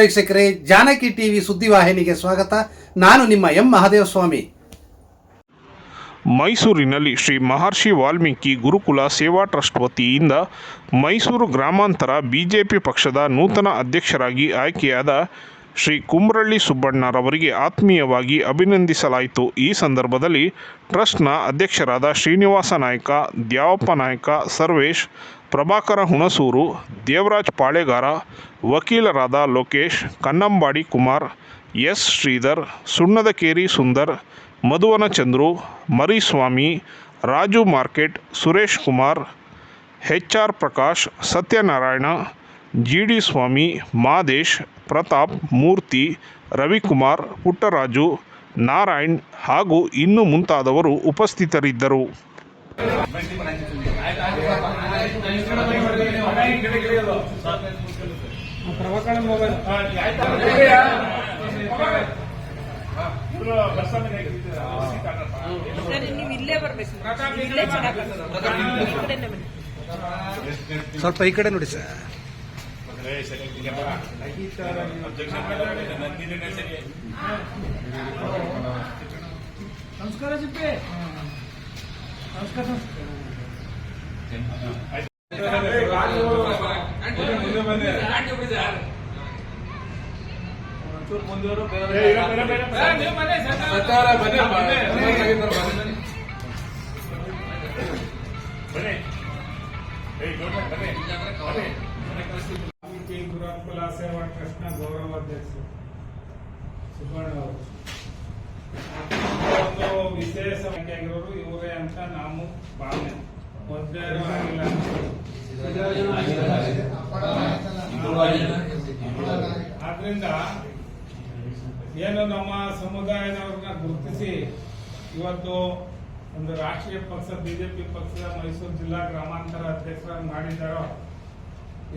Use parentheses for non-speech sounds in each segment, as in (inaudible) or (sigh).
ವೀಕ್ಷಕರೇ, ಜಾನಕಿ ಟಿವಿ ಸುದ್ದಿವಾಹಿನಿಗೆ ಸ್ವಾಗತ. ನಾನು ನಿಮ್ಮ ಎಂ ಮಹಾದೇವಸ್ವಾಮಿ. ಮೈಸೂರಿನಲ್ಲಿ ಶ್ರೀ ಮಹರ್ಷಿ ವಾಲ್ಮೀಕಿ ಗುರುಕುಲ ಸೇವಾ ಟ್ರಸ್ಟ್ ವತಿಯಿಂದ ಮೈಸೂರು ಗ್ರಾಮಾಂತರ ಬಿಜೆಪಿ ಪಕ್ಷದ ನೂತನ ಅಧ್ಯಕ್ಷರಾಗಿ ಆಯ್ಕೆಯಾದ ಶ್ರೀ ಕುಮ್ರಳ್ಳಿ ಸುಬ್ಬಣ್ಣರವರಿಗೆ ಆತ್ಮೀಯವಾಗಿ ಅಭಿನಂದಿಸಲಾಯಿತು. ಈ ಸಂದರ್ಭದಲ್ಲಿ ಟ್ರಸ್ಟ್ನ ಅಧ್ಯಕ್ಷರಾದ ಶ್ರೀನಿವಾಸ ನಾಯ್ಕ, ದ್ಯಾವಪ್ಪ ನಾಯ್ಕ, ಸರ್ವೇಶ್, ಪ್ರಭಾಕರ ಹುಣಸೂರು, ದೇವರಾಜ್ ಪಾಳೆಗಾರ, ವಕೀಲರಾದ Lokesh, Kannambadi Kumar, S Shridhar, Sunnadakeri Sundar Madhuvana Chandru Mariswamy, Raju market, Suresh Kumar, H R Prakash, Satyanarayana G D Swamy, Madesh, Pratap, Murthy, Ravikumar, Puttaraju, Narayan ಹಾಗೂ ಇನ್ನು ಮುಂತಾದವರು ಉಪಸ್ಥಿತರಿದ್ದರು. ಸ್ವಲ್ಪ ಈ ಕಡೆ ನೋಡಿ ಇಲ್ಲೇ ಚೆನ್ನಾಗಿ ಈ ಕಡೆನೇ ಬನ್ನಿ ಸ್ವಲ್ಪ ಅವರು ವಿಶೇಷ ಆಗಿರೋರು ಇವರೇ ಅಂತ ನಾವು ಭಾವನೆ. ಮೊದಲೇ ಆಗಿಲ್ಲ. ಆದ್ರಿಂದ ಏನು ನಮ್ಮ ಸಮುದಾಯದವ್ರನ್ನ ಗುರುತಿಸಿ, ಇವತ್ತು ಒಂದು ರಾಷ್ಟ್ರೀಯ ಪಕ್ಷ, ಬಿಜೆಪಿ ಪಕ್ಷದ ಮೈಸೂರು ಜಿಲ್ಲಾ ಗ್ರಾಮಾಂತರ ಅಧ್ಯಕ್ಷರಾಗಿ ಮಾಡಿದ್ದಾರೋ,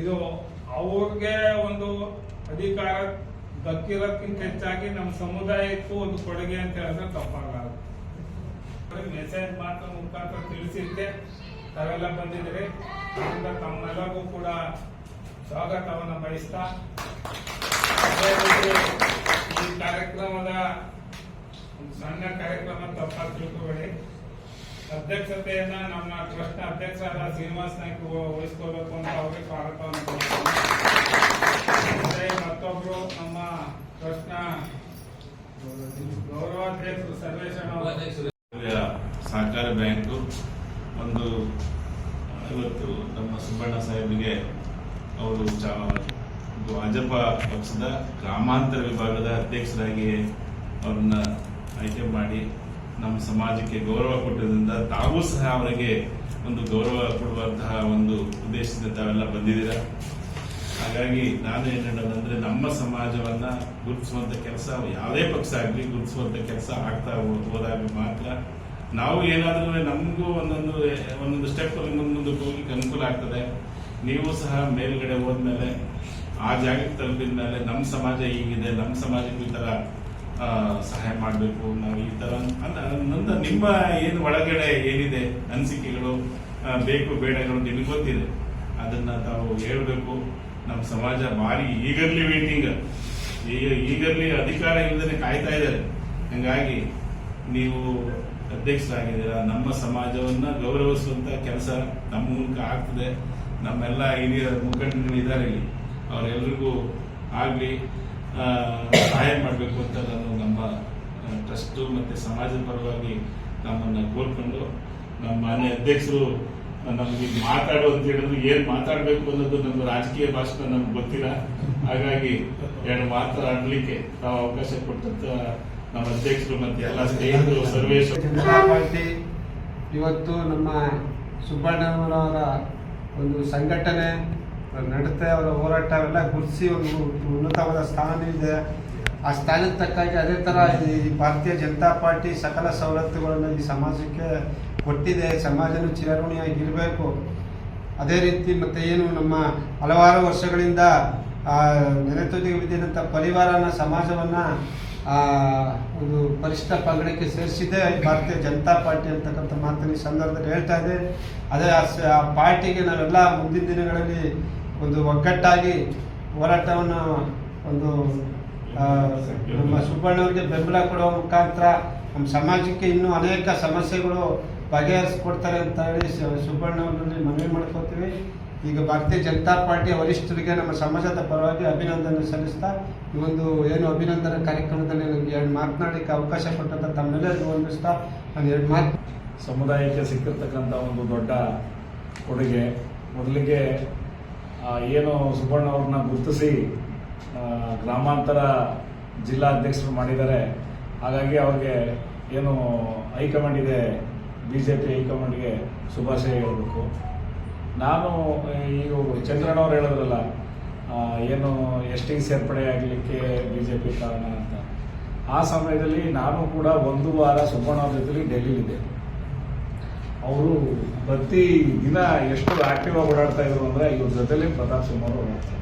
ಇದು ಅವ್ರಿಗೆ ಒಂದು ಅಧಿಕಾರ ದಕ್ಕಿರೋಕ್ಕಿಂತ ಹೆಚ್ಚಾಗಿ ನಮ್ಮ ಸಮುದಾಯಕ್ಕೂ ಒಂದು ಕೊಡುಗೆ ಅಂತ ಹೇಳಿದ್ರೆ ತಪ್ಪಾಗಲ್ಲ. ಮೆಸೇಜ್ ಮಾತ್ರ ಮುಖಾಂತರ ತಿಳಿಸಿದ್ದೆ. ತಾವೆಲ್ಲ ಬಂದಿದ್ದೀರಿ. ಅದರಿಂದ ತಮ್ಮೆಲ್ಲರಿಗೂ ಕೂಡ ಸ್ವಾಗತವನ್ನು ಬಯಸ್ತಾ. ಈ ಕಾರ್ಯಕ್ರಮದ ಒಂದು ಸಣ್ಣ ಕಾರ್ಯಕ್ರಮ ತಪ್ಪಾಗಿ ತಿಳ್ಕೊಬೇಡಿ. ಅಧ್ಯಕ್ಷತೆಯನ್ನ ನಮ್ಮ ಟ್ರಸ್ಟ್ ಅಧ್ಯಕ್ಷರಾದ ಶ್ರೀನಿವಾಸ್ ನಾಯ್ಕ ವಹಿಸ್ಕೋಬೇಕು ಅಂತ ಅವರಿಗೆ ಸ್ವಾಗತವನ್ನು ಮತ್ತೊಬ್ರು ನಮ್ಮ ಟ್ರಸ್ಟ್ನ ಬ್ಯಾಂಕು ಒಂದು, ಇವತ್ತು ನಮ್ಮ ಸುಬ್ಬಣ್ಣ ಸಾಹೇಬರಿಗೆ ಅವರು ಚ ಭಾಜಪ ಪಕ್ಷದ ಗ್ರಾಮಾಂತರ ವಿಭಾಗದ ಅಧ್ಯಕ್ಷರಾಗಿ ಅವ್ರನ್ನ ಆಯ್ಕೆ ಮಾಡಿ ನಮ್ಮ ಸಮಾಜಕ್ಕೆ ಗೌರವ ಕೊಟ್ಟಿದ್ದರಿಂದ ತಾವೂ ಸಹ ಅವರಿಗೆ ಒಂದು ಗೌರವ ಕೊಡುವಂತಹ ಒಂದು ಉದ್ದೇಶದಿಂದ ತಾವೆಲ್ಲ ಬಂದಿದ್ದೀರಾ? ಹಾಗಾಗಿ ನಾನು ಏನ್ ಹೇಳೋದಂದ್ರೆ ನಮ್ಮ ಸಮಾಜವನ್ನ ಗುರುತಿಸುವಂತ ಕೆಲಸ ಯಾವುದೇ ಪಕ್ಷ ಆಗಲಿ ಗುರುತಿಸುವಂತ ಕೆಲಸ ಆಗ್ತಾ ಹೋದಾಗ ಮಾತ್ರ ನಾವು ಏನಾದ್ರೂ ನಮಗೂ ಒಂದೊಂದು ಒಂದೊಂದು ಸ್ಟೆಪ್ ಮುಂದೊಂದು ಹೋಗಿ ಅನುಕೂಲ ಆಗ್ತದೆ. ನೀವು ಸಹ ಮೇಲ್ಗಡೆ ಹೋದ್ಮೇಲೆ ಆ ಜಾಗಕ್ಕೆ ತಲುಪಿದ ಮೇಲೆ ನಮ್ಮ ಸಮಾಜ ಹೀಗಿದೆ ನಮ್ಮ ಸಮಾಜಕ್ಕೆ ಈ ಆ, ಸಹಾಯ ಮಾಡಬೇಕು ನಾವು ಈ ತರ ಅಂತ ನಿಮ್ಮ ಏನು ಒಳಗಡೆ ಏನಿದೆ ಅನಿಸಿಕೆಗಳು ಬೇಕು ಬೇಡಗಳು ನಿಮಗೆ ಗೊತ್ತಿದೆ. ಅದನ್ನ ತಾವು ಹೇಳ್ಬೇಕು. ನಮ್ಮ ಸಮಾಜ ಭಾರಿ ಈಗರ್ಲಿ ವೇಟಿಂಗ್ ಈಗರ್ಲಿ ಅಧಿಕಾರ ಇಲ್ಲದೇ ಕಾಯ್ತಾ ಇದ್ದಾರೆ. ಹಂಗಾಗಿ ನೀವು ಅಧ್ಯಕ್ಷರಾಗಿದ್ದೀರಾ, ನಮ್ಮ ಸಮಾಜವನ್ನ ಗೌರವಿಸುವಂತ ಕೆಲಸ ನಮ್ಮ ಮೂಲಕ ಆಗ್ತದೆ. ನಮ್ಮೆಲ್ಲ ಹಿರಿಯ ಮುಖಂಡರು ಇದ್ದಾರೆ ಇಲ್ಲಿ. ಅವರೆಲ್ಲರಿಗೂ ಆಗ್ಲಿ ಸಹಾಯ ಮಾಡಬೇಕು ಅಂತ ನಾನು ನಮ್ಮ ಟ್ರಸ್ಟ್ ಮತ್ತೆ ಸಮಾಜದ ಪರವಾಗಿ ನಮ್ಮನ್ನು ಕೋರ್ಕೊಂಡು ನಮ್ಮ ಮಾನ್ಯ ಅಧ್ಯಕ್ಷರು ನಮ್ಗೆ ಮಾತಾಡು ಅಂತ ಹೇಳಿದ್ರು, ಏನ್ ಮಾತಾಡ್ಬೇಕು ಅನ್ನೋದು ನಮ್ಮ ರಾಜಕೀಯ ಭಾಷೆ ನಮ್ಗೆ ಗೊತ್ತಿಲ್ಲ. ಹಾಗಾಗಿ ಎರಡು ಮಾತಾಡ್ಲಿಕ್ಕೆ ನಾವು ಅವಕಾಶ ಕೊಟ್ಟಂತ ನಮ್ಮ ಅಧ್ಯಕ್ಷರು ಮತ್ತೆ ಎಲ್ಲ ಸ್ನೇಹಿತರು ಸರ್ವೇಶ್ ಪಾರ್ಟಿ ಇವತ್ತು ನಮ್ಮ ಸುಬ್ಬಣ್ಣನವರ ಒಂದು ಸಂಘಟನೆ ನಡತೆ, ಅವರ ಹೋರಾಟ ಅವೆಲ್ಲ ಗುರುತಿಸಿ ಒಂದು ಉನ್ನತವಾದ ಸ್ಥಾನ ಇದೆ. ಆ ಸ್ಥಾನಕ್ಕೆ ತಕ್ಕಾಗಿ ಅದೇ ಥರ ಈ ಭಾರತೀಯ ಜನತಾ ಪಾರ್ಟಿ ಸಕಲ ಸವಲತ್ತುಗಳನ್ನು ಈ ಸಮಾಜಕ್ಕೆ ಕೊಟ್ಟಿದೆ ಸಮಾಜನೂ ಚಿರಋಣಿಯಾಗಿರಬೇಕು. ಅದೇ ರೀತಿ ಮತ್ತೆ ಏನು ನಮ್ಮ ಹಲವಾರು ವರ್ಷಗಳಿಂದ ಆ, ಬಿದ್ದಿದ್ದಂಥ ಬಿದ್ದಿದಂಥ ಪರಿವಾರನ ಸಮಾಜವನ್ನ ಒಂದು ಪರಿಷ್ಠ ಪಂಗಡಕ್ಕೆ ಸೇರಿಸಿದೆ. ಭಾರತೀಯ ಜನತಾ ಪಾರ್ಟಿ ಅಂತಕ್ಕಂಥ ಮಾತನ್ನು ಸಂದರ್ಭದಲ್ಲಿ ಹೇಳ್ತಾ ಇದೆ. ಅದೇ ಆ ಪಾರ್ಟಿಗೆ ನಾವೆಲ್ಲ ಮುಂದಿನ ದಿನಗಳಲ್ಲಿ ಒಂದು ಒಗ್ಗಟ್ಟಾಗಿ ಹೋರಾಟವನ್ನು ಒಂದು ನಮ್ಮ ಸುಬ್ಬಣ್ಣವ್ರಿಗೆ ಬೆಂಬಲ ಕೊಡುವ ಮುಖಾಂತರ ನಮ್ಮ ಸಮಾಜಕ್ಕೆ ಇನ್ನೂ ಅನೇಕ ಸಮಸ್ಯೆಗಳು ಬಗೆಹರಿಸ್ಕೊಡ್ತಾರೆ ಅಂತ ಹೇಳಿ ಸುಬ್ಬಣ್ಣವ್ರಲ್ಲಿ ಮನವಿ ಮಾಡ್ಕೋತೀವಿ. ಈಗ ಭಾರತೀಯ ಜನತಾ ಪಾರ್ಟಿಯ ವರಿಷ್ಠರಿಗೆ ನಮ್ಮ ಸಮಾಜದ ಪರವಾಗಿ ಅಭಿನಂದನೆ ಸಲ್ಲಿಸ್ತಾ, ಈ ಒಂದು ಏನು ಅಭಿನಂದನೆ ಕಾರ್ಯಕ್ರಮದಲ್ಲಿ ನನಗೆ ಎರಡು ಮಾತನಾಡಲಿಕ್ಕೆ ಅವಕಾಶ ಕೊಟ್ಟಂತ ತಮ್ಮೆಲ್ಲರಿಗೂ ವಂದಿಸ್ತಾ ನಾನು ಎರಡು ಮಾತು ಸಮುದಾಯಕ್ಕೆ ಸಿಕ್ಕಿರ್ತಕ್ಕಂಥ ಒಂದು ದೊಡ್ಡ ಕೊಡುಗೆ. ಮೊದಲಿಗೆ ಏನು ಸುಬ್ಬಣ್ಣ ಅವ್ರನ್ನ ಗುರುತಿಸಿ ಗ್ರಾಮಾಂತರ ಜಿಲ್ಲಾ ಅಧ್ಯಕ್ಷರು ಮಾಡಿದ್ದಾರೆ. ಹಾಗಾಗಿ ಅವ್ರಿಗೆ ಏನು ಹೈಕಮಾಂಡ್ ಇದೆ ಬಿ ಜೆ ಪಿ ಹೈಕಮಾಂಡ್ಗೆ ಶುಭಾಶಯ ಹೇಳಬೇಕು. ನಾನು ಈಗ ಚಂದ್ರಣ್ಣವ್ರು ಹೇಳಿದ್ರಲ್ಲ ಏನು ಎಸ್ ಟಿ ಸೇರ್ಪಡೆ ಆಗಲಿಕ್ಕೆ ಬಿ ಜೆ ಪಿ ಕಾರಣ ಅಂತ. ಆ ಸಮಯದಲ್ಲಿ ನಾನು ಕೂಡ ಒಂದು ವಾರ ಸುಬ್ಬಣ್ಣ ಅವ್ರ ಜೊತೆಲಿ ಡೆಲ್ಲಿಲಿದ್ದೆ. ಅವರು ಪ್ರತಿ ದಿನ ಎಷ್ಟು ಆಕ್ಟಿವ್ ಆಗಿ ಓಡಾಡ್ತಾ ಇದ್ರು ಅಂದ್ರೆ ಇವ್ರ ಜೊತೆಲಿ ಪ್ರತಾಪ್ ಸಿಂಹ ಅವರು ಓಡಾಡ್ತಾರೆ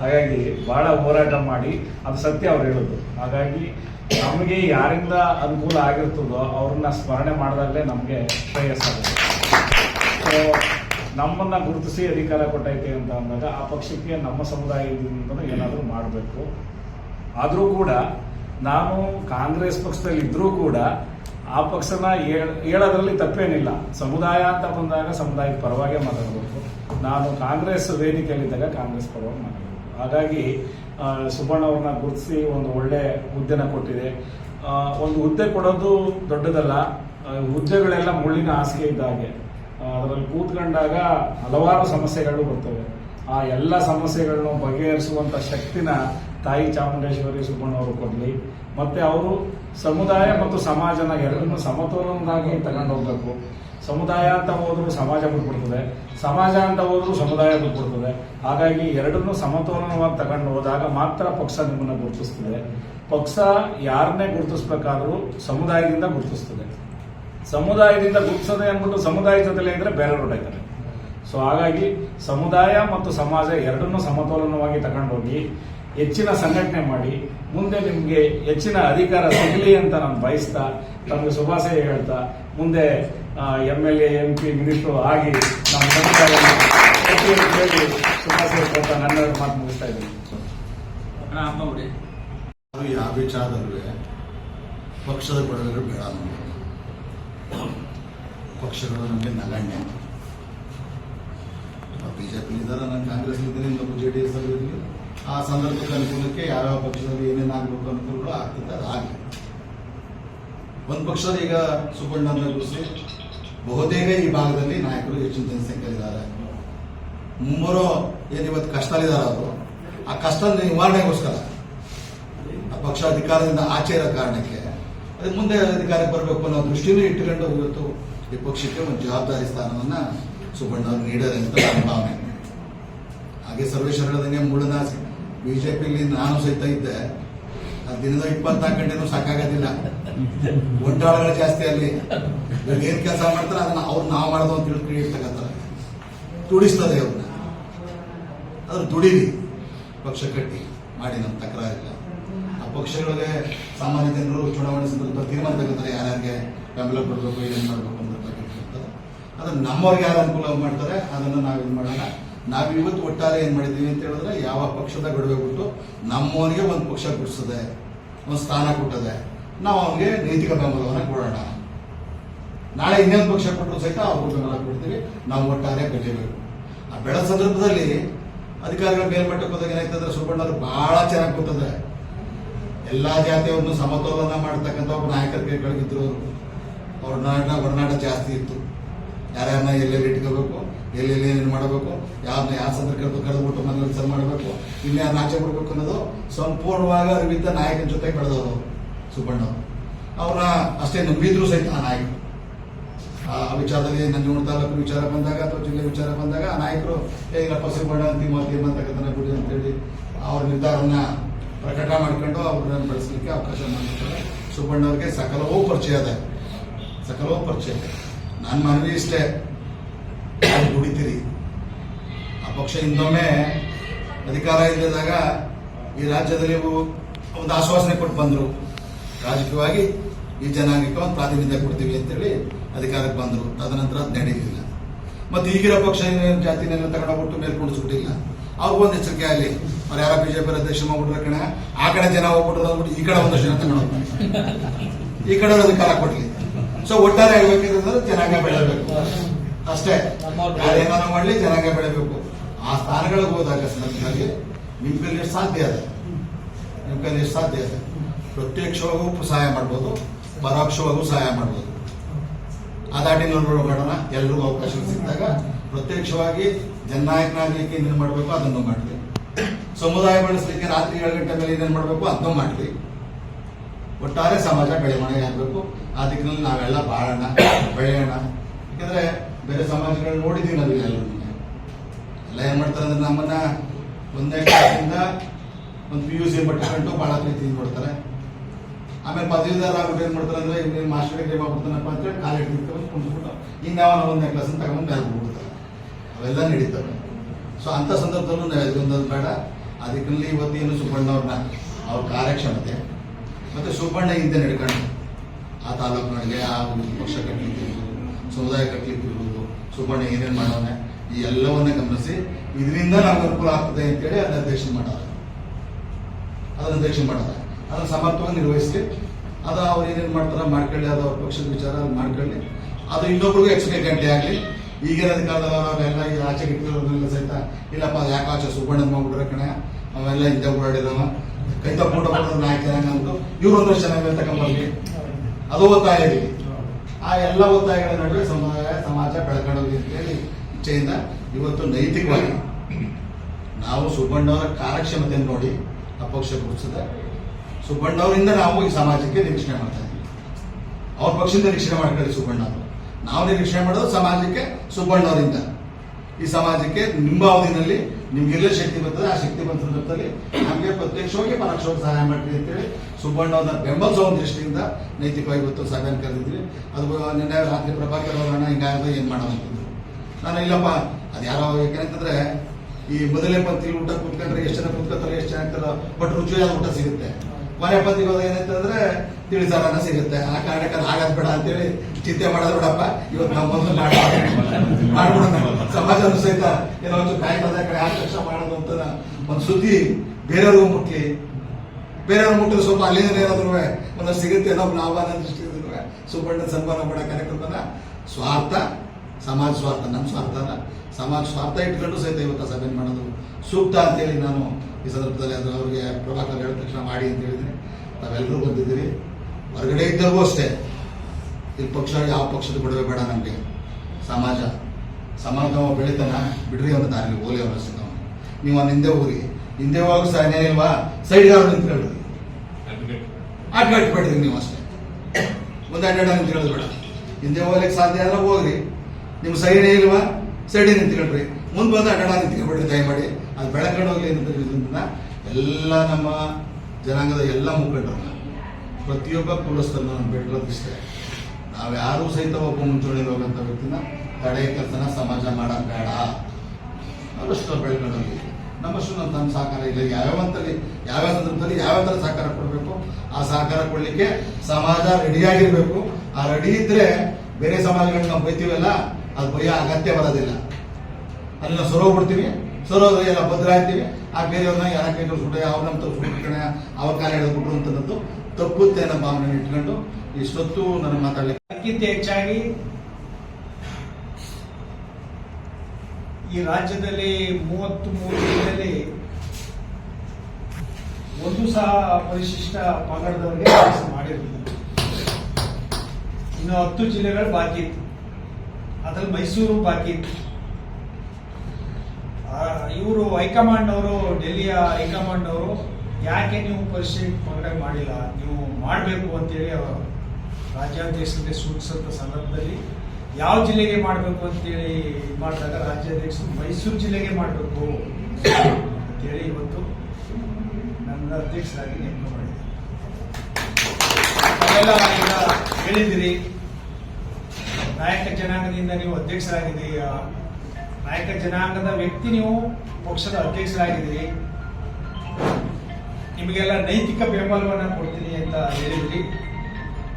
ಹಾಗಾಗಿ ಬಹಳ ಹೋರಾಟ ಮಾಡಿ, ಅದು ಸತ್ಯ ಅವ್ರು ಹೇಳೋದು ಹಾಗಾಗಿ ನಮಗೆ ಯಾರಿಂದ ಅನುಕೂಲ ಆಗಿರ್ತದೋ ಅವ್ರನ್ನ ಸ್ಮರಣೆ ಮಾಡಿದಾಗಲೇ ನಮಗೆ ಶ್ರೇಯಸ್ಸಾಗುತ್ತೆ ಸೊ ನಮ್ಮನ್ನ ಗುರುತಿಸಿ ಅಧಿಕಾರ ಕೊಟ್ಟೈತೆ ಅಂತ ಅಂದಾಗ ಆ ಪಕ್ಷಕ್ಕೆ ನಮ್ಮ ಸಮುದಾಯದಿಂದ ಏನಾದರೂ ಮಾಡಬೇಕು. ಆದರೂ ಕೂಡ ನಾನು ಕಾಂಗ್ರೆಸ್ ಪಕ್ಷದಲ್ಲಿ ಇದ್ರೂ ಕೂಡ ಆ ಪಕ್ಷನ ಹೇಳ್- ಹೇಳೋದ್ರಲ್ಲಿ ತಪ್ಪೇನಿಲ್ಲ. ಸಮುದಾಯ ಅಂತ ಬಂದಾಗ ಸಮುದಾಯದ ಪರವಾಗಿ ಮಾತಾಡಬೇಕು ನಾನು ಕಾಂಗ್ರೆಸ್ ವೇದಿಕೆಯಲ್ಲಿದ್ದಾಗ ಕಾಂಗ್ರೆಸ್ ಪರವಾಗಿ ಮಾತಾಡಬೇಕು ಹಾಗಾಗಿ ಸುಬ್ಬಣ್ಣ ಅವ್ರನ್ನ ಗುರುತಿಸಿ ಒಂದು ಒಳ್ಳೆ ಹುದ್ದೆನ ಕೊಟ್ಟಿದೆ. ಒಂದು ಹುದ್ದೆ ಕೊಡೋದು ದೊಡ್ಡದಲ್ಲ ಹುದ್ದೆಗಳೆಲ್ಲ ಮುಳ್ಳಿನ ಹಾಸಿಗೆ ಇದ್ದ ಹಾಗೆ. ಅದರಲ್ಲಿ ಕೂತ್ಕೊಂಡಾಗ ಹಲವಾರು ಸಮಸ್ಯೆಗಳು ಬರ್ತವೆ. ಆ ಎಲ್ಲ ಸಮಸ್ಯೆಗಳನ್ನು ಬಗೆಹರಿಸುವಂತ ಶಕ್ತಿನ ತಾಯಿ ಚಾಮುಂಡೇಶ್ವರಿ ಸುಬ್ಬಣ್ಣ ಅವರು ಕೊಡಲಿ. ಮತ್ತೆ ಅವರು ಸಮುದಾಯ ಮತ್ತು ಸಮಾಜನ ಎರಡನ್ನೂ ಸಮತೋಲನದಾಗಿ ತಗೊಂಡು ಹೋಗ್ಬೇಕು ಸಮುದಾಯ ಅಂತ ಹೋದ್ರು ಸಮಾಜ ಬಿಟ್ಬಿಡ್ತದೆ ಸಮಾಜ ಅಂತ ಹೋದ್ರು ಸಮುದಾಯ ಬಿಟ್ಬಿಡ್ತದೆ ಹಾಗಾಗಿ ಎರಡನ್ನೂ ಸಮತೋಲನವಾಗಿ ತಗೊಂಡು ಹೋದಾಗ ಮಾತ್ರ ಪಕ್ಷ ನಿಮ್ಮನ್ನು ಗುರುತಿಸ್ತದೆ. ಪಕ್ಷ ಯಾರನ್ನೇ ಗುರುತಿಸ್ಬೇಕಾದ್ರೂ ಸಮುದಾಯದಿಂದ ಗುರುತಿಸ್ತದೆ. ಸಮುದಾಯದಿಂದ ಗುರುತಿಸದೆ ಅಂದ್ಬಿಟ್ಟು ಸಮುದಾಯ ಜೊತೆಲೆ ಇದ್ರೆ ಬೇರೆ ಹೊರಟಾಯ್ತಾರೆ ಸೊ ಹಾಗಾಗಿ ಸಮುದಾಯ ಮತ್ತು ಸಮಾಜ ಎರಡನ್ನೂ ಸಮತೋಲನವಾಗಿ ತಗೊಂಡೋಗಿ ಹೆಚ್ಚಿನ ಸಂಘಟನೆ ಮಾಡಿ, ಮುಂದೆ ನಿಮಗೆ ಹೆಚ್ಚಿನ ಅಧಿಕಾರ ಸಿಗಲಿ ಅಂತ ನಾನು ಬಯಸ್ತಾ, ತಮಗೆ ಶುಭಾಶಯ ಹೇಳ್ತಾ, ಮುಂದೆ M L A M P minister ಆಗಿ ನಮ್ಮ ನನ್ನ ಮಾತು ಮುಗಿಸ್ತಾ ಇದ್ದೀನಿ. ನಾವು ಯಾವ ವಿಚಾರದಲ್ಲೂ ಪಕ್ಷದ ಕೊಡಲು ಬೇಡ ನಮಗೆ ಪಕ್ಷಗಳು ನಮಗೆ ನಗಣ್ಯ. ಬಿ ಜೆ ಪಿ ಇದ್ದಾರೆ ನಾನು ಕಾಂಗ್ರೆಸ್ ಇದ್ದೀನಿ ಇನ್ನೊಬ್ಬರು ಜೆ ಡಿ ಎಸ್ ಅಲ್ಲಿ ಇದ್ದೀನಿ ಆ ಸಂದರ್ಭಕ್ಕೆ ಅನುಕೂಲಕ್ಕೆ ಯಾವ್ಯಾವ ಪಕ್ಷದಲ್ಲಿ ಏನೇನು ಆಗಬೇಕು ಅನುಕೂಲಗಳು ಆಗ್ತದೆ ಆಗಲಿ. ಒಂದು ಪಕ್ಷದ ಈಗ ಸುಬ್ಬಣ್ಣ ಗುರುಸಿ ಬಹುತೇಕ ಈ ಭಾಗದಲ್ಲಿ ನಾಯಕರು ಹೆಚ್ಚಿನ ಜನಸಂಖ್ಯೆಯಲ್ಲಿದ್ದಾರೆ. ಮುಂಬರೋ ಏನು ಇವತ್ತು ಕಷ್ಟದಲ್ಲಿದ್ದಾರೆ ಅವರು ಆ ಕಷ್ಟ ನಿವಾರಣೆಗೋಸ್ಕರ. ಆ ಪಕ್ಷ ಅಧಿಕಾರದಿಂದ ಆಚೆ ಇರೋ ಕಾರಣಕ್ಕೆ. ಅದಕ್ಕೆ ಮುಂದೆ ಅಧಿಕಾರಕ್ಕೆ ಬರಬೇಕು ಅನ್ನೋ ದೃಷ್ಟಿನೂ ಇಟ್ಟುಕೊಂಡು ಇವತ್ತು ಈ ಪಕ್ಷಕ್ಕೆ ಒಂದು ಜವಾಬ್ದಾರಿ ಸ್ಥಾನವನ್ನ ಸುಬ್ಬಣ್ಣ ಅವರು ನೀಡೋದು ಅಂತ ನನ್ನ ಭಾವನೆ. ಹಾಗೆ ಸರ್ವೇಶ್ವರ ಹೇಳದಂಗೆ ಮೂಲನ ಬಿಜೆಪಿಲಿ ನಾನು ಸಹಿತ ಇದ್ದೆ. ಆ ದಿನದ ಇಪ್ಪತ್ನಾಲ್ಕು ಗಂಟೆನೂ ಸಾಕಾಗೋದಿಲ್ಲ. (laughs) ಒಂಟಾಳಗಳು ಜಾಸ್ತಿ ಅಲ್ಲಿ ಇವಾಗ ಏನ್ ಕೆಲಸ ಮಾಡ್ತಾರೆ ಅದನ್ನ ಅವ್ರು ನಾವು ಮಾಡೋದು ಅಂತ ಹೇಳಿ ಕ್ರಿಯೇಟ್ ತಗೋತಾರೆ ದುಡಿಸ್ತದೆ ಅವ್ರನ್ನ ಅದ್ರ ದುಡಿರಿ ಪಕ್ಷ ಕಟ್ಟಿ ಮಾಡಿ ನಮ್ಮ ತಕರಾರಿಲ್ಲ. ಆ ಪಕ್ಷಗಳಿಗೆ ಸಾಮಾನ್ಯ ಜನರು ಚುನಾವಣೆ ಸಂದರ್ಭ ತೀರ್ಮಾನ ತಗೋತಾರೆ ಯಾರ್ಯಾರಿಗೆ ಬೆಂಬಲ ಕೊಡಬೇಕು ಏನು ಮಾಡಬೇಕು ಅಂತ ಅದನ್ನ ನಮ್ಮವ್ರಿಗೆ ಯಾರು ಅನುಕೂಲ ಮಾಡ್ತಾರೆ, ಅದನ್ನ ನಾವು ಮಾಡೋಣ ನಾವು ಇವತ್ತು ಒಟ್ಟಾರೆ ಏನ್ ಮಾಡಿದೀವಿ ಅಂತ ಹೇಳಿದ್ರೆ ಯಾವ ಪಕ್ಷದ ಗಡುವೆ ಬಿಟ್ಟು ನಮ್ಮವರಿಗೆ ಒಂದು ಪಕ್ಷ ಬಿಡಿಸದೆ, ಒಂದು ಸ್ಥಾನ ಕೊಟ್ಟದೆ, ನಾವು ಅವನಿಗೆ ನೈತಿಕ ಬೆಂಬಲವನ್ನು ಕೊಡೋಣ. ನಾಳೆ ಇನ್ನೊಂದು ಪಕ್ಷ ಕೊಟ್ಟರು ಸಹಿತ ಅವರು ಬೆಂಬಲ ಕೊಡ್ತೀವಿ ನಾವು ಒಟ್ಟಾರೆ ಬೆಳೆಯಬೇಕು ಆ ಬೆಳೆ ಸಂದರ್ಭದಲ್ಲಿ ಅಧಿಕಾರಿಗಳ ಮೇಲ್ಮಟ್ಟಕ್ಕೆ ಹೋದಾಗ ಏನಾಯ್ತಂದ್ರೆ ಸುಬ್ಬಣ್ಣರು ಬಹಳ ಚೆನ್ನಾಗಿ ಕೂತದೆ ಎಲ್ಲಾ ಜಾತಿಯವ್ರನ್ನು ಸಮತೋಲನ ಮಾಡ್ತಕ್ಕಂಥ ಒಬ್ಬ ನಾಯಕರ ಕೈಗಳಿದ್ರು ಅವ್ರ. ನಾಡಿನ ಒಡನಾಟ ಜಾಸ್ತಿ ಇತ್ತು. ಯಾರ್ಯಾರನ್ನ ಎಲ್ಲೆಲ್ಲಿ ಇಟ್ಕೋಬೇಕು, ಎಲ್ಲೆಲ್ಲಿ ಏನೇನು ಮಾಡಬೇಕು ಯಾರನ್ನ ಯಾವ ಸಂದರ್ಭ ಕರೆದ್ಬಿಟ್ಟು ಮನೇಲಿ ಸರ್ ಮಾಡಬೇಕು ಇಲ್ಲಿ ಆಚೆ ಕೊಡ್ಬೇಕು ಅನ್ನೋದು ಸಂಪೂರ್ಣವಾಗಿ ಅರಿವಿದ್ದ ನಾಯಕನ ಜೊತೆ ಬೆಳೆದವರು ಸುಬ್ಬಣ್ಣ ಅವ್ರನ್ನ ಅಷ್ಟೇ ನಂಬಿದ್ರು ಸಹಿತ ಆ ನಾಯಕರು. ಆ ವಿಚಾರದಲ್ಲಿ ನಂಜನಗೂಡು ತಾಲೂಕು ವಿಚಾರ ಬಂದಾಗ ಅಥವಾ ಜಿಲ್ಲೆ ವಿಚಾರ ಬಂದಾಗ ಆ ನಾಯಕರು ಇಲ್ಲಪ್ಪ ಸುಬ್ಬಣ್ಣ ಅಂತಿಮ ತೀರ್ಮಾನ ತಗೋತಾನೆ ಬಿಡಿ ಅಂತೇಳಿ ಅವ್ರ ನಿರ್ಧಾರವನ್ನ ಪ್ರಕಟ ಮಾಡ್ಕೊಂಡು ಅವ್ರನ್ನ ಬೆಳೆಸಲಿಕ್ಕೆ ಅವಕಾಶ ಮಾಡಿರ್ತಾರೆ ಸುಬ್ಬಣ್ಣ ಅವ್ರಿಗೆ ಸಕಲವೂ ಪರಿಚಯ ಇದೆ. ಸಕಲವೂ ಪರಿಚಯ ಇದೆ. ನನ್ನ ಮನವಿ ಇಷ್ಟೇ. ದುಡಿತೀರಿ? ಆ ಪಕ್ಷ ಇನ್ನೊಮ್ಮೆ ಅಧಿಕಾರ ಇಲ್ಲದಾಗ ಈ ರಾಜ್ಯದಲ್ಲಿ ಒಂದು ಆಶ್ವಾಸನೆ ಕೊಟ್ಟು ಬಂದರು. ರಾಜಕೀಯವಾಗಿ ಈ ಜನಾಂಗಕ್ಕೆ ಒಂದು ಪ್ರಾತಿನಿಧ್ಯ ಕೊಡ್ತೀವಿ ಅಂತೇಳಿ ಅಧಿಕಾರಕ್ಕೆ ಬಂದರು. ತದನಂತರ ಅದು ನಡೀಲಿಲ್ಲ ಮತ್ತೆ ಈಗಿರೋ ಪಕ್ಷ ಏನೇನು ಜಾತಿನೆಲ್ಲ ತಗೊಂಡೋಗ್ಬಿಟ್ಟು ಮೇಲೆ ಕುಣಿಸ್ಬಿಟ್ಟಿಲ್ಲ ಅವ್ರಿಗೂ ಒಂದು ಎಚ್ಚರಿಕೆ ಆಗಲಿ. ಅವ್ರು ಯಾರೋ ಬಿಜೆಪಿ ಅಧ್ಯಕ್ಷ ಮಾಡ್ಬಿಟ್ರೆ ಕಣ, ಆ ಕಡೆ ಜನ ಹೋಗ್ಬಿಟ್ರೆ ಅಂದ್ಬಿಟ್ಟು ಈ ಕಡೆ ಒಂದಷ್ಟು ಜನ ತಗೊಂಡು ಈ ಕಡೆ ಅಧಿಕಾರ ಕೊಡ್ಲಿ. ಸೊ ಒಟ್ಟಾರೆ ಆಗ್ಬೇಕಿದ್ರೆ ಜನಾಂಗ ಬೆಳಬೇಕು ಅಷ್ಟೇ. ಯಾರೇನಾರು ಮಾಡಲಿ ಜನಾಂಗ ಬೆಳಬೇಕು ಆ ಸ್ಥಾನಗಳಿಗೆ ಹೋದಾಗ ಸಂದರ್ಭದಲ್ಲಿ ನಿಮ್ ಕೈಲಿ ಸಾಧ್ಯ ಅದ. ನಿಮ್ ಕೈಲಿ ಸಾಧ್ಯ ಅದ. ಪ್ರತ್ಯಕ್ಷವಾಗೂ ಸಹಾಯ ಮಾಡ್ಬೋದು. ಪರೋಕ್ಷವಾಗೂ ಸಹಾಯ ಮಾಡ್ಬೋದು. ಅದಾಟಿ ಮಾಡೋಣ ಎಲ್ರಿಗೂ ಅವಕಾಶ ಸಿಕ್ಕಿದಾಗ ಪ್ರತ್ಯಕ್ಷವಾಗಿ ಜನನಾಯಕನಾಗಲಿಕ್ಕೆ ಏನೇನು ಮಾಡಬೇಕು, ಅದನ್ನು ಮಾಡಿದೆ ಸಮುದಾಯ ಬೆಳೆಸಲಿಕ್ಕೆ ರಾತ್ರಿ ಏಳು ಗಂಟೆ ಮೇಲೆ ಏನೇನು ಮಾಡಬೇಕು, ಅದನ್ನು ಮಾಡ್ತೀವಿ. ಒಟ್ಟಾರೆ ಸಮಾಜ ಬೆಳವಣಿಗೆ ಆಗಬೇಕು. ಆ ದಿಕ್ಕಿನಲ್ಲಿ ನಾವೆಲ್ಲ ಬಾಳೋಣ ಬೆಳೆಯೋಣ ಯಾಕಂದ್ರೆ ಬೇರೆ ಸಮಾಜಗಳು ನೋಡಿದೀವಿ ನಾವು ಎಲ್ಲರೂ. ಎಲ್ಲ ಏನ್ ಮಾಡ್ತಾರೆ ಅಂದ್ರೆ ನಮ್ಮನ್ನ ಒಂದೇ ಕ್ಲಾಸಿಂದ ಒಂದು ಪಿ ಯು ಸಿ ಪಟ್ಟಕೊಂಡು ಬಹಳ ಪ್ರೀತಿ ನೋಡ್ತಾರೆ ಆಮೇಲೆ ಪದವೀಧರ ಆಗ್ಬಿಟ್ಟು ಏನ್ ಮಾಡ್ತಾರೆ ಅಂದ್ರೆ ಇವ್ನು ಮಾಸ್ಟರ್ ಡಿಗ್ರಿ ಮಾಡ್ಬಿಡ್ತಾನಪ್ಪ ಅಂತೇಳಿ ಕಾಲೇಜ್ ಕುಂದ್ಬಿಟ್ಟು ಹಿಂಗೆ ಯಾವ ಒಂದನೇ ಕ್ಲಾಸ್ ಅಂತ ತಗೊಂಡು ಮೇಲೆ ಹೋಗ್ಬಿಡ್ತಾರೆ ಅವೆಲ್ಲ ನಡೀತವೆ. ಸೊ ಅಂತ ಸಂದರ್ಭದಲ್ಲೂ ನಾವು ಬೇಡ. ಅದಕ್ಕಲ್ಲಿ ಇವತ್ತೇನು ಸುಬ್ಬಣ್ಣವ್ರನ್ನ ಅವ್ರ ಕಾರ್ಯಕ್ಷಮತೆ ಮತ್ತೆ ಸುಬ್ಬಣ್ಣ ಹಿಂದೆ ನಡ್ಕೊಂಡು ಆ ತಾಲೂಕಿನೊಳಗೆ ಆ ಪಕ್ಷ ಕಟ್ಟಲಿಕ್ಕೆ ಇರ್ಬೋದು, ಸಮುದಾಯ ಕಟ್ಟಲಿಕ್ಕಿರ್ಬೋದು ಸುಬ್ಬಣ್ಣ ಏನೇನು ಮಾಡೋನೆ ಈ ಎಲ್ಲವನ್ನ ಗಮನಿಸಿ ಇದರಿಂದ ನಮ್ಗೆ ಅನುಕೂಲ ಆಗ್ತದೆ ಅಂತೇಳಿ ಅದನ್ನ ಅಧ್ಯಕ್ಷ ಮಾಡೋದು ಅದನ್ನ ಅಧ್ಯಕ್ಷ ಮಾಡೋದು ಅದನ್ನ ಸಮರ್ಥವಾಗಿ ನಿರ್ವಹಿಸಿ ಅದು ಅವ್ರು ಏನೇನು ಮಾಡ್ತಾರೆ ಮಾಡ್ಕೊಳ್ಳಿ, ಅದು ಅವ್ರ ಪಕ್ಷದ ವಿಚಾರ ಮಾಡ್ಕೊಳ್ಳಿ. ಅದು ಇನ್ನೊಬ್ರಿಗೂ ಎಚ್ಚರಿಕೆ ಗಂಟೆ ಆಗಲಿ. ಈಗಿನ ಅಧಿಕಾರದವರೆಲ್ಲ ಈ ಆಚೆ ಗಿಟ್ಟಿರೋದ್ರೆಲ್ಲ ಸಹಿತ, ಇಲ್ಲಪ್ಪ, ಅದು ಯಾಕೆ ಆಚೆ ಸುಬ್ಬಣ್ಣನ ಮಾಡ್ಬಿಟ್ರೆ ಕಣೆ, ಅವೆಲ್ಲ ಹಿಂದೆ ಓಡಾಡಿದವ. ಕೈ ತಗೊಂಡು ಕೊಡೋದು ನಾಯಕ ಅಂದ್ರು. ಇವ್ರು ಒಂದಷ್ಟು ಚೆನ್ನಾಗಿ ತಗೊಂಬರ್ಲಿ. ಅದು ಒತ್ತಾಯ ಇರಲಿ ಆ ಎಲ್ಲ ಒತ್ತಾಯಗಳ ನಡುವೆ ಸಮುದಾಯ ಸಮಾಜ ಬೆಳ್ಕೊಳೋದು ಅಂತ ಹೇಳಿ ಇಚ್ಛೆಯಿಂದ ಇವತ್ತು ನೈತಿಕವಾಗಿ ನಾವು ಸುಬ್ಬಣ್ಣವರ ಕಾರ್ಯಕ್ಷಮತೆಯನ್ನು ನೋಡಿ ಅಪಕ್ಷ ಸುಬ್ಬಣ್ಣವರಿಂದ ನಾವು ಈ ಸಮಾಜಕ್ಕೆ ನಿರೀಕ್ಷಣೆ ಮಾಡ್ತಾ ಇದ್ದೀವಿ. ಅವ್ರ ಪಕ್ಷದಿಂದ ನಿರೀಕ್ಷಣೆ ಮಾಡ್ಕೊಳ್ಳಿ ಸುಬ್ಬಣ್ಣ ಅವರು. ನಾವು ನಿರೀಕ್ಷಣೆ ಮಾಡೋದು ಸಮಾಜಕ್ಕೆ ಸುಬ್ಬಣ್ಣವರಿಂದ ಈ ಸಮಾಜಕ್ಕೆ ನಿಮ್ಮ ಅವಧಿನಲ್ಲಿ ನಿಮ್ಗೆಲ್ಲ ಶಕ್ತಿ ಬರ್ತದೆ, ಆ ಶಕ್ತಿ ಬಂದ ಸಂದರ್ಭದಲ್ಲಿ ನಮಗೆ ಪ್ರತ್ಯಕ್ಷವಾಗಿ ಪರೋಕ್ಷವಾಗಿ ಸಹಾಯ ಮಾಡ್ತೀವಿ ಅಂತೇಳಿ ಸುಬ್ಬಣ್ಣವ್ರನ್ನ ಬೆಂಬಲಿಸೋ ಒಂದು ದೃಷ್ಟಿಯಿಂದ ನೈತಿಕವಾಗಿ ಇವತ್ತು ಸಭೆಯನ್ನು ಕರೆದಿದ್ವಿ ಅದು ನಿನ್ನೆ ರಾತ್ರಿ ಪ್ರಭಾಕರ್ ಅವರನ್ನ ಹಿಂಗಾಗದ ಏನ್ ಮಾಡೋದು ನಾನು ಇಲ್ಲಪ್ಪ, ಅದು ಯಾರೋ ಯಾಕೆಂತಂದ್ರೆ ಈ ಮೊದಲೇ ಪಂಕ್ತಿ ಊಟ ಕೂತ್ಕೊಂಡ್ರೆ ಎಷ್ಟು ಜನ ಕೂತ್ಕೊತಾರೆ ಎಷ್ಟು ಜನ ಆಗ್ತಾರೋ, ಬಟ್ ರುಚಿಯಾದ ಊಟ ಸಿಗುತ್ತೆ. ಕೊನೆ ಪಂಕ್ತಿಗೆ ಹೋದಾಗ ಏನಂತಂದ್ರೆ ತಿಳಿಸಾರನ ಸಿಗುತ್ತೆ. ಆ ಕಾರಣಕ್ಕೆ ಅದು ಆಗದ್ ಬೇಡ ಅಂತೇಳಿ ಚಿಂತೆ ಮಾಡೋದು ಬಿಡಪ್ಪ. ಇವತ್ತು ನಾವು ಮೊದಲು ಮಾಡ್ಬಿಡೋಣ ಸಮಾಜದ ಸಹಿತ ಏನೋ ಒಂದು ಅದ ಕಡೆ ಲಕ್ಷ ಮಾಡೋದು ಅಂತ ಒಂದು ಸುದ್ದಿ ಬೇರೆಯವ್ರಿಗೂ ಮುಟ್ಲಿ. ಬೇರೆಯವ್ರು ಮುಟ್ಟಿದ್ರೆ ಸ್ವಲ್ಪ ಅಲ್ಲಿಂದ ಏನಾದ್ರು ಒಂದು ಸಿಗುತ್ತೆ ಏನೋ ಲಾಭ ದೃಷ್ಟಿ ಸುಬ್ಬಣ್ಣ ಸನ್ಮಾನ ಮಾಡೋ ಕಾರ್ಯಕ್ರಮನ ಸ್ವಾರ್ಥ, ಸಮಾಜ ಸ್ವಾರ್ಥ ನಮ್ಮ ಸ್ವಾರ್ಥ ಅಲ್ಲ ಸಮಾಜ ಸ್ವಾರ್ಥ ಇಟ್ಕೊಂಡು ಸಹಿತ ಇವತ್ತು ಸಭೆ ಮಾಡೋದು ಸೂಕ್ತ ಅಂತೇಳಿ ನಾನು ಈ ಸಂದರ್ಭದಲ್ಲಿ ಅದು ಅವರಿಗೆ ಪ್ರಭಾಕರ್ ಹೇಳಿದ ತಕ್ಷಣ ಮಾಡಿ ಅಂತ ಹೇಳಿದ್ರೆ ನಾವೆಲ್ಲರೂ ಬಂದಿದ್ದೀರಿ. ಹೊರಗಡೆ ಇದ್ದಾಗೂ ಅಷ್ಟೇ. ಈ ಪಕ್ಷ ಯಾವ ಪಕ್ಷದ ಬಿಡವೆ ಬೇಡ ನಮಗೆ. ಸಮಾಜ. ಸಮಾಜವ ಬೆಳಿತಾನ ಬಿಡ್ರಿ ಅವನು ದಾರಿ ಓಲಿ ಸಿಕ್ಕ ನೀವು ಅವ್ನ ಹಿಂದೆ ಹೋಗಿ ಹಿಂದೆ ಹೋಗಿ ಸಹ ಇಲ್ವಾ? ಸೈಡ್ಗೆ ಅವ್ರು ಅಡ್ಮಿಟ್ ಮಾಡಿದ್ರಿ ನೀವು ಅಷ್ಟೇ. ಮುಂದೆ ಅಡ್ಡಾಡ ನಿಂತ್ಕೊಳ್ಳೋದು ಬೇಡ. ಹಿಂದೆ ಹೋಗ್ಲಿಕ್ಕೆ ಸಾಧ್ಯ ಆದ್ರೆ ಹೋಗ್ರಿ. ನಿಮ್ಮ ಸೈಡ್ ಇಲ್ವಾ? ಸೈಡ್ ನಿಂತ್ಕೊಳ್ರಿ ಮುಂದೆ ಬಂದು ಅಡ್ಡಾಡ ನಿಂತ್ಕೊಬೇಡ್ರಿ ದಯಮಾಡಿ. ಅದು ಬೆಳಕೊಂಡು ಅಂತ ಎಲ್ಲ ನಮ್ಮ ಜನಾಂಗದ ಎಲ್ಲ ಮುಖಂಡರು, ಪ್ರತಿಯೊಬ್ಬ ಕುಲಸ್ಥರನ್ನ ನಾನು ಬೇಡ್ಕೊಳ್ಳೋದಿಷ್ಟೇ ನಾವು ಯಾರೂ ಸಹಿತ ಒಬ್ಬ ಮುಂಚೂಣಿ ಹೋಗಂತ ವ್ಯಕ್ತಿನ ತಡೆ ಕೆಲಸನ ಸಮಾಜ ಮಾಡೋದು ಬೇಡ. ಅವರಷ್ಟು ಬೆಳ್ಕೊಂಡೋಗಿ ನಮ್ಮಷ್ಟು ನಮ್ಮ ನಮ್ಮ ಸಹಕಾರ ಇಲ್ಲ. ಯಾವ್ಯಾವ ಹಂತದಲ್ಲಿ ಯಾವ್ಯಾವ ಸಂದರ್ಭದಲ್ಲಿ ಯಾವ್ಯಾವ ಥರ ಸಹಕಾರ ಕೊಡಬೇಕು, ಆ ಸಹಕಾರ ಕೊಡಲಿಕ್ಕೆ ಸಮಾಜ ರೆಡಿಯಾಗಿರಬೇಕು. ಆ ರೆಡಿ ಇದ್ರೆ ಬೇರೆ ಸಮಾಜಗಳನ್ನ ನಾವು ಬೈತೀವಲ್ಲ, ಅದು ಭಯ ಅಗತ್ಯ ಬರೋದಿಲ್ಲ. ಅಲ್ಲಿ ನಾವು ಸೊರೋಗ್ಬಿಡ್ತೀವಿ ಸೊರೋದ್ರೆ ಎಲ್ಲ ಭದ್ರ ಆ ಬೇರೆಯವ್ರನ್ನ ಯಾರ ಕೈ ತೋರಿಸ್ಬಿಟ್ಟು ಅವ್ರ ನಮ್ಮ ತೋರಿಸ್ಬಿಟ್ಟು ಅವ್ರ ಕಾಲ ಹಿಡಿದ್ಬಿಟ್ರು ಅಂತದ್ದು ತಪ್ಪುತ್ತೆ ಅನ್ನೋ ಭಾವನೆ ಇಟ್ಕೊಂಡು ಇಷ್ಟೊತ್ತು ನನ್ನ ಮಾತಾಡಲಿ ಅದಕ್ಕಿಂತ ಹೆಚ್ಚಾಗಿ ಈ ರಾಜ್ಯದಲ್ಲಿ ಮೂವತ್ತು ಮೂರು ಜಿಲ್ಲೆಯಲ್ಲಿ ಒಂದು ಸಹ ಪರಿಶಿಷ್ಟ ಪಂಗಡದವರಿಗೆ ಕೆಲಸ ಮಾಡಿರಲಿಲ್ಲ. ಇನ್ನು ಹತ್ತು ಜಿಲ್ಲೆಗಳು ಬಾಕಿ ಇತ್ತು. ಅದ್ರಲ್ಲಿ ಮೈಸೂರು ಬಾಕಿ ಇತ್ತು. ಇವರು ಹೈಕಮಾಂಡ್ ಅವರು, ಡೆಲ್ಲಿಯ ಹೈಕಮಾಂಡ್ ಅವರು, ಯಾಕೆ ನೀವು ಪರಿಶೀಲನೆ ಪಂಗಡ ಮಾಡಿಲ್ಲ? ನೀವು ಮಾಡಬೇಕು ಅಂತೇಳಿ ಅವರು ರಾಜ್ಯಾಧ್ಯಕ್ಷರಿಗೆ ಸೂಚಿಸಿದ ಸಂದರ್ಭದಲ್ಲಿ ಯಾವ ಜಿಲ್ಲೆಗೆ ಮಾಡಬೇಕು ಅಂತೇಳಿ ಇದು ಮಾಡಿದಾಗ ರಾಜ್ಯಾಧ್ಯಕ್ಷರು ಮೈಸೂರು ಜಿಲ್ಲೆಗೆ ಮಾಡಬೇಕು ಅಂತೇಳಿ ಇವತ್ತು ನನ್ನ ಅಧ್ಯಕ್ಷರಾಗಿ ನೇಮಕ ತಾವೆಲ್ಲ ಈಗ ಹೇಳಿದಿರಿ ನಾಯಕ ಜನಾಂಗದಿಂದ ನೀವು ಅಧ್ಯಕ್ಷರಾಗಿದ್ದೀರಿ ನಾಯಕ ಜನಾಂಗದ ವ್ಯಕ್ತಿ ನೀವು ಪಕ್ಷದ ಅಧ್ಯಕ್ಷರಾಗಿದ್ದೀರಿ. ನಿಮಗೆಲ್ಲ ನೈತಿಕ ಬೆಂಬಲವನ್ನು ಕೊಡ್ತೀನಿ ಅಂತ ಹೇಳಿದ್ರಿ.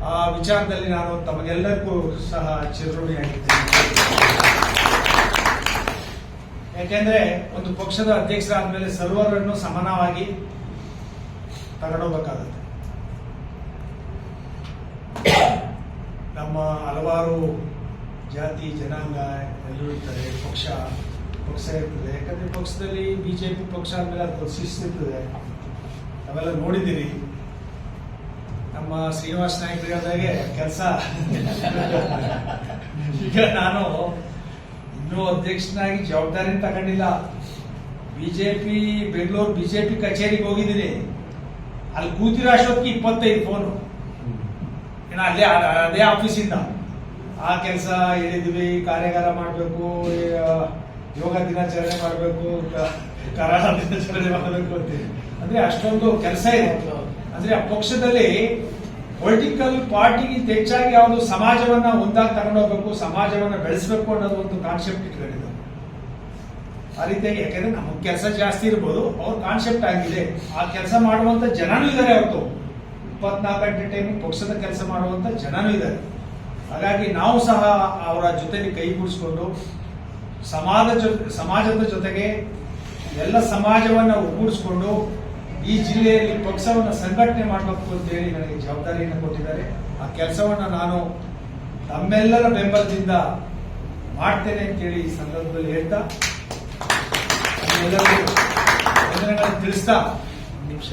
ಆ ವಿಚಾರದಲ್ಲಿ ನಾನು ತಮಗೆಲ್ಲರಿಗೂ ಸಹ ಚಿರಋಣಿಯಾಗಿದ್ದೇನೆ. ಯಾಕೆಂದ್ರೆ ಒಂದು ಪಕ್ಷದ ಅಧ್ಯಕ್ಷರಾದ ಮೇಲೆ ಸರ್ವರನ್ನು ಸಮಾನವಾಗಿ ತಗೊಂಡೋಗ್ಬೇಕಾಗುತ್ತೆ ನಮ್ಮ ಹಲವಾರು ಜಾತಿ ಜನಾಂಗ ಎಲ್ಲರೂ ಇರ್ತಾರೆ ಪಕ್ಷ ಪಕ್ಷ ಇರ್ತದೆ. ಯಾಕಂದ್ರೆ ಪಕ್ಷದಲ್ಲಿ ಬಿಜೆಪಿ ಪಕ್ಷ ಆದ್ಮೇಲೆ ಅದು ಶಿಸ್ತಿರ್ತದೆ ನಾವೆಲ್ಲ ನೋಡಿದ್ದೀವಿ. ನಮ್ಮ ಶ್ರೀನಿವಾಸ ನಾಯ್ಕರು ಹೇಳಿದಾಗೆ ಕೆಲಸ. ಈಗ ನಾನು ಇನ್ನೂ ಅಧ್ಯಕ್ಷನಾಗಿ ಜವಾಬ್ದಾರಿ ತಗೊಂಡಿಲ್ಲ. ಬಿಜೆಪಿ ಬೆಂಗಳೂರು ಬಿಜೆಪಿ ಕಚೇರಿಗೆ ಹೋಗಿದ್ದೀನಿ. ಅಲ್ಲಿ ಕೂತಿರೋ ಅಷ್ಟೊತ್ತಿಗೆ ಇಪ್ಪತ್ತೈದು ಫೋನು ಏನ ಅಲ್ಲೇ ಅದೇ ಆಫೀಸಿಂದ ಆ ಕೆಲಸ ಹೇಳಿದ್ವಿ, ಕಾರ್ಯಾಗಾರ ಮಾಡಬೇಕು ಯೋಗ ದಿನಾಚರಣೆ ಮಾಡಬೇಕು ಕರಾಳ ದಿನಾಚರಣೆ ಮಾಡಬೇಕು ಅಂತೇಳಿ ಅಂದ್ರೆ ಅಷ್ಟೊಂದು ಕೆಲಸ ಇದೆ. ಅಂದ್ರೆ ಆ ಪಕ್ಷದಲ್ಲಿ ಪೊಲಿಟಿಕಲ್ ಪಾರ್ಟಿಗಿಂತ ಹೆಚ್ಚಾಗಿ ಯಾವುದು ಸಮಾಜವನ್ನ ಒಂದಾಗಿ ತಗೊಂಡೋಗ್ಬೇಕು ಸಮಾಜವನ್ನ ಬೆಳೆಸಬೇಕು ಅನ್ನೋದು ಒಂದು ಕಾನ್ಸೆಪ್ಟ್ ಇಟ್ಕೊಂಡಿದ್ದಾರೆ ಆ ರೀತಿಯಾಗಿ ಯಾಕಂದ್ರೆ ನಮ್ಮ ಕೆಲಸ ಜಾಸ್ತಿ ಇರ್ಬೋದು, ಅವ್ರ ಕಾನ್ಸೆಪ್ಟ್ ಆಗಿದೆ. ಆ ಕೆಲಸ ಮಾಡುವಂತ ಜನನೂ ಇದ್ದಾರೆ ಅವತ್ತು ಇಪ್ಪತ್ನಾಲ್ಕು ಗಂಟೆ ಟೈಮ್ ಪಕ್ಷದ ಕೆಲಸ ಮಾಡುವಂತ ಜನನೂ ಇದ್ದಾರೆ. ಹಾಗಾಗಿ ನಾವು ಸಹ ಅವರ ಜೊತೆಗೆ ಕೈಗೂಡಿಸಿಕೊಂಡು ಸಮಾಜ ಸಮಾಜದ ಜೊತೆಗೆ ಎಲ್ಲ ಸಮಾಜವನ್ನ ಒಗ್ಗೂಡಿಸ್ಕೊಂಡು ಈ ಜಿಲ್ಲೆಯಲ್ಲಿ ಪಕ್ಷವನ್ನು ಸಂಘಟನೆ ಮಾಡಬೇಕು ಅಂತ ಹೇಳಿ ನನಗೆ ಜವಾಬ್ದಾರಿಯನ್ನು ಕೊಟ್ಟಿದ್ದಾರೆ. ಆ ಕೆಲಸವನ್ನ ನಾನು ತಮ್ಮೆಲ್ಲರ ಬೆಂಬಲದಿಂದ ಮಾಡ್ತೇನೆ ಅಂತೇಳಿ ಈ ಸಂದರ್ಭದಲ್ಲಿ ಹೇಳ್ತಾ ಎಲ್ಲರಿಗೂ ತಿಳಿಸ್ತಾ ನಿಮಿಷ.